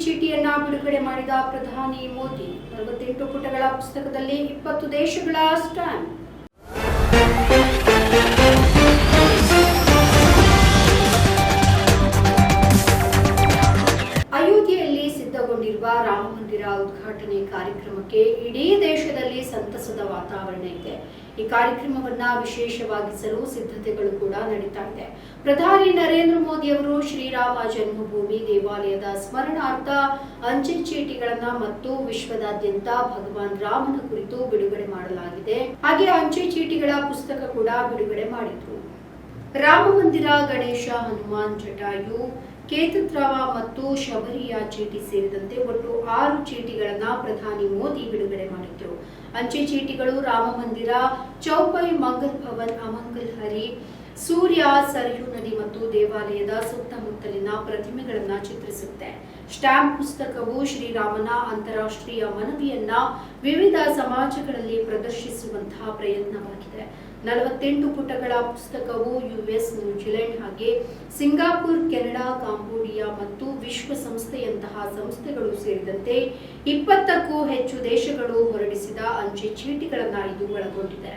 ಚೀಟಿಯನ್ನ ಬಿಡುಗಡೆ ಮಾಡಿದ ಪ್ರಧಾನಿ ಮೋದಿ ನಲವತ್ತೆಂಟು ಪುಟಗಳ ಪುಸ್ತಕದಲ್ಲಿ ಇಪ್ಪತ್ತು ದೇಶಗಳ ಸ್ಟ್ಯಾಂಪ್ ಸಿದ್ಧಗೊಂಡಿರುವ ರಾಮ ಮಂದಿರ ಉದ್ಘಾಟನೆ ಕಾರ್ಯಕ್ರಮಕ್ಕೆ ಇಡೀ ದೇಶದಲ್ಲಿ ಸಂತಸದ ವಾತಾವರಣ ಇದೆ. ಈ ಕಾರ್ಯಕ್ರಮವನ್ನ ವಿಶೇಷವಾಗಿಸಲು ಸಿದ್ಧತೆಗಳು ಕೂಡ ನಡೀತಾ ಇದೆ. ಪ್ರಧಾನಿ ನರೇಂದ್ರ ಮೋದಿ ಅವರು ಶ್ರೀರಾಮ ಜನ್ಮಭೂಮಿ ದೇವಾಲಯದ ಸ್ಮರಣಾರ್ಥ ಅಂಚೆ ಚೀಟಿಗಳನ್ನ ಮತ್ತು ವಿಶ್ವದಾದ್ಯಂತ ಭಗವಾನ್ ರಾಮನ ಕುರಿತು ಬಿಡುಗಡೆ ಮಾಡಲಾಗಿದೆ. ಹಾಗೆ ಅಂಚೆ ಚೀಟಿಗಳ ಪುಸ್ತಕ ಕೂಡ ಬಿಡುಗಡೆ ಮಾಡಿದ್ರು. ರಾಮ ಮಂದಿರ, ಗಣೇಶ, ಹನುಮಾನ್, ಜಟಾಯು ಕೇತುದ್ರವ ಮತ್ತು ಶಬರಿಯ ಚೀಟಿ ಸೇರಿದಂತೆ ಒಟ್ಟು ಆರು ಚೀಟಿಗಳನ್ನ ಪ್ರಧಾನಿ ಮೋದಿ ಬಿಡುಗಡೆ ಮಾಡಿದ್ರು ಅಂಚೆ ಚೀಟಿಗಳು ರಾಮ ಮಂದಿರ, ಚೌಪೈ ಮಂಗಲ್ ಭವನ್, ಅಮಂಗಲ್ ಹರಿ, ಸೂರ್ಯ ಸರಯು ನದಿ ಮತ್ತು ದೇವಾಲಯದ ಸುತ್ತಮುತ್ತಲಿನ ಪ್ರತಿಮೆಗಳನ್ನ ಚಿತ್ರಿಸುತ್ತೆ. ಸ್ಟ್ಯಾಂಪ್ ಪುಸ್ತಕವು ಶ್ರೀರಾಮನ ಅಂತಾರಾಷ್ಟ್ರೀಯ ಮನವಿಯನ್ನ ವಿವಿಧ ಸಮಾಜಗಳಲ್ಲಿ ಪ್ರದರ್ಶಿಸುವಂತಹ ಪ್ರಯತ್ನವಾಗಿದೆ. ನಲವತ್ತೆಂಟು ಪುಟಗಳ ಪುಸ್ತಕವು ಯುಎಸ್ ನ್ಯೂಜಿಲೆಂಡ್ ಹಾಗೆ ಸಿಂಗಾಪುರ್, ಕೆನಡಾ ಕಾಂಬೋಡಿಯಾ ಮತ್ತು ವಿಶ್ವಸಂಸ್ಥೆಯಂತಹ ಸಂಸ್ಥೆಗಳು ಸೇರಿದಂತೆ ಇಪ್ಪತ್ತಕ್ಕೂ ಹೆಚ್ಚು ದೇಶಗಳು ಹೊರಡಿಸಿದ ಅಂಚೆ ಚೀಟಿಗಳನ್ನ ಇದು ಒಳಗೊಂಡಿದೆ.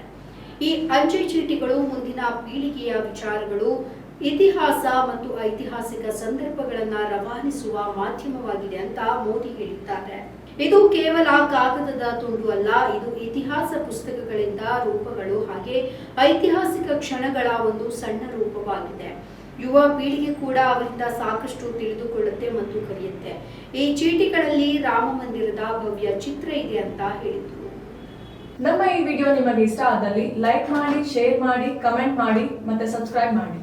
ಈ ಅಂಚೆ ಚೀಟಿಗಳು ಮುಂದಿನ ಪೀಳಿಗೆಯ ವಿಚಾರಗಳು, ಇತಿಹಾಸ ಮತ್ತು ಐತಿಹಾಸಿಕ ಸಂದರ್ಭಗಳನ್ನ ರವಾನಿಸುವ ಮಾಧ್ಯಮವಾಗಿದೆ ಅಂತ ಮೋದಿ ಹೇಳಿದ್ದಾರೆ. ಇದು ಕೇವಲ ಕಾಗದದ ತುಂಡು ಅಲ್ಲ, ಇದು ಇತಿಹಾಸ ಪುಸ್ತಕಗಳಿಂದ ರೂಪಗಳು ಹಾಗೆ ಐತಿಹಾಸಿಕ ಕ್ಷಣಗಳ ಒಂದು ಸಣ್ಣ ರೂಪವಾಗಿದೆ. ಯುವ ಪೀಳಿಗೆ ಕೂಡ ಅವರಿಂದ ಸಾಕಷ್ಟು ತಿಳಿದುಕೊಳ್ಳುತ್ತೆ ಮತ್ತು ಕಲಿಯುತ್ತೆ. ಈ ಚೀಟಿಗಳಲ್ಲಿ ರಾಮ ಮಂದಿರದ ಭವ್ಯ ಚಿತ್ರ ಇದೆ ಅಂತ ಹೇಳಿದ್ರು. ನಮ್ಮ ಈ ವಿಡಿಯೋ ನಿಮಗೆ ಇಷ್ಟ ಆದಲ್ಲಿ ಲೈಕ್ ಮಾಡಿ, ಶೇರ್ ಮಾಡಿ, ಕಮೆಂಟ್ ಮಾಡಿ ಮತ್ತೆ ಸಬ್ಸ್ಕ್ರೈಬ್ ಮಾಡಿ.